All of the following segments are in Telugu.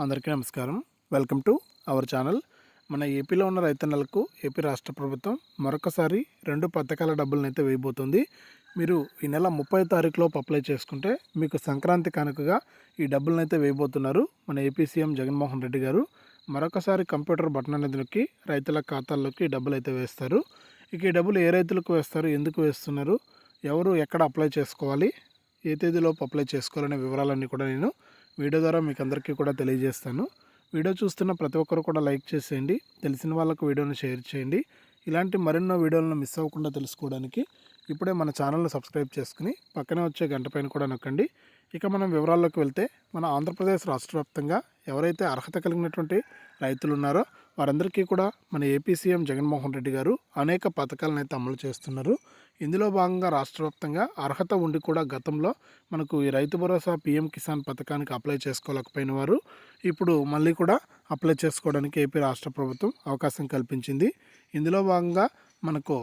అందరికీ నమస్కారం. Welcome to our channel. మన ఏపీలో ఉన్న రైతన్నలకు ఏపీ రాష్ట్ర ప్రభుత్వం మరొకసారి రెండు పథకాల డబ్బులను అయితే వేయబోతుంది. మీరు ఈ నెల ముప్పై తారీఖులోపు అప్లై చేసుకుంటే మీకు సంక్రాంతి కానుకగా ఈ డబ్బులను అయితే వేయబోతున్నారు మన ఏపీ సీఎం జగన్మోహన్ రెడ్డి గారు. మరొకసారి కంప్యూటర్ బటన్ అనేది నొక్కి రైతుల ఖాతాల్లోకి డబ్బులు అయితే వేస్తారు. ఇక ఈ డబ్బులు ఏ రైతులకు వేస్తారు? ఎందుకు వేస్తున్నారు? ఎవరు ఎక్కడ అప్లై చేసుకోవాలి? ఏ తేదీలోపు అప్లై చేసుకోవాలనే వివరాలన్నీ కూడా నేను వీడియో ద్వారా మీకు అందరికీ కూడా తెలియజేస్తాను. వీడియో చూస్తున్న ప్రతి ఒక్కరు కూడా లైక్ చేసేయండి. తెలిసిన వాళ్ళకు వీడియోని షేర్ చేయండి. ఇలాంటి మరెన్నో వీడియోలను మిస్ అవ్వకుండా తెలుసుకోవడానికి ఇప్పుడే మన ఛానల్ను సబ్స్క్రైబ్ చేసుకుని పక్కనే వచ్చే గంట పైన కూడా నొక్కండి. ఇక మనం వివరాల్లోకి వెళ్తే మన ఆంధ్రప్రదేశ్ రాష్ట్ర వ్యాప్తంగా ఎవరైతే అర్హత కలిగినటువంటి రైతులు ఉన్నారో వారందరికీ కూడా మన ఏపీ సీఎం జగన్మోహన్ రెడ్డి గారు అనేక పథకాలను అయితే అమలు చేస్తున్నారు. ఇందులో భాగంగా రాష్ట్ర వ్యాప్తంగా అర్హత ఉండి కూడా గతంలో మనకు ఈ రైతు భరోసా పీఎం కిసాన్ పథకానికి అప్లై చేసుకోలేకపోయిన వారు ఇప్పుడు మళ్ళీ కూడా అప్లై చేసుకోవడానికి ఏపీ రాష్ట్ర ప్రభుత్వం అవకాశం కల్పించింది. ఇందులో భాగంగా మనకు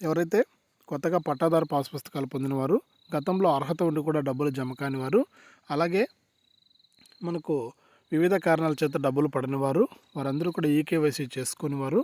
ఎవరైతే కొత్తగా పట్టాదారు పాస్ పుస్తకాలు పొందినవారు గతంలో అర్హత ఉండి కూడా డబ్బులు జమ కాని వారు అలాగే మనకు వివిధ కారణాల చేత డబ్బులు పడని వారు వారందరూ కూడా ఈకేవైసీ చేసుకుని వారు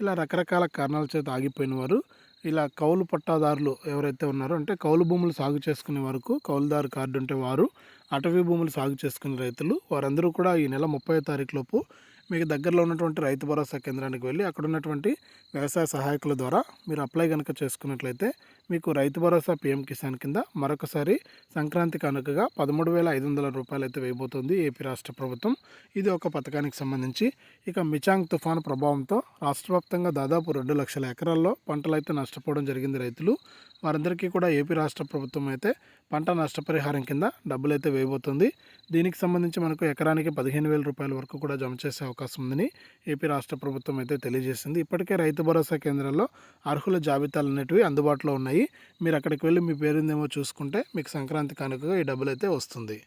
ఇలా రకరకాల కారణాల చేత ఆగిపోయిన వారు ఇలా కౌలు పట్టాదారులు ఎవరైతే ఉన్నారో అంటే కౌలు భూములు సాగు చేసుకునే వరకు కౌలుదారు కార్డు ఉంటే వారు అటవీ భూములు సాగు చేసుకునే రైతులు వారందరూ కూడా ఈ నెల ముప్పై తారీఖు లోపు మీకు దగ్గరలో ఉన్నటువంటి రైతు భరోసా కేంద్రానికి వెళ్ళి అక్కడ ఉన్నటువంటి వ్యవసాయ సహాయకుల ద్వారా మీరు అప్లై కనుక చేసుకున్నట్లయితే మీకు రైతు భరోసా పీఎం కిసాన్ కింద మరొకసారి సంక్రాంతి కానుకగా పదమూడు వేల ఐదు వందల రూపాయలు అయితే వేయబోతుంది ఏపీ రాష్ట్ర ప్రభుత్వం. ఇది ఒక పథకానికి సంబంధించి ఇక మిచాంగ్ తుఫాను ప్రభావంతో రాష్ట్ర దాదాపు రెండు లక్షల ఎకరాల్లో పంటలు అయితే నష్టపోవడం జరిగింది రైతులు. వారందరికీ కూడా ఏపీ రాష్ట్ర ప్రభుత్వం అయితే పంట నష్టపరిహారం కింద డబ్బులు అయితే వేయబోతుంది. దీనికి సంబంధించి మనకు ఎకరానికి పదిహేను వేల రూపాయల వరకు కూడా జమ చేసే అవకాశం ఉందని ఏపీ రాష్ట్ర ప్రభుత్వం అయితే తెలియజేసింది. ఇప్పటికే రైతు భరోసా కేంద్రాల్లో అర్హుల జాబితాలు అనేటివి అందుబాటులో ఉన్నాయి. మీరు అక్కడికి వెళ్ళి మీ పేరుందేమో చూసుకుంటే మీకు సంక్రాంతి కానుకగా ఈ డబ్బులు అయితే వస్తుంది.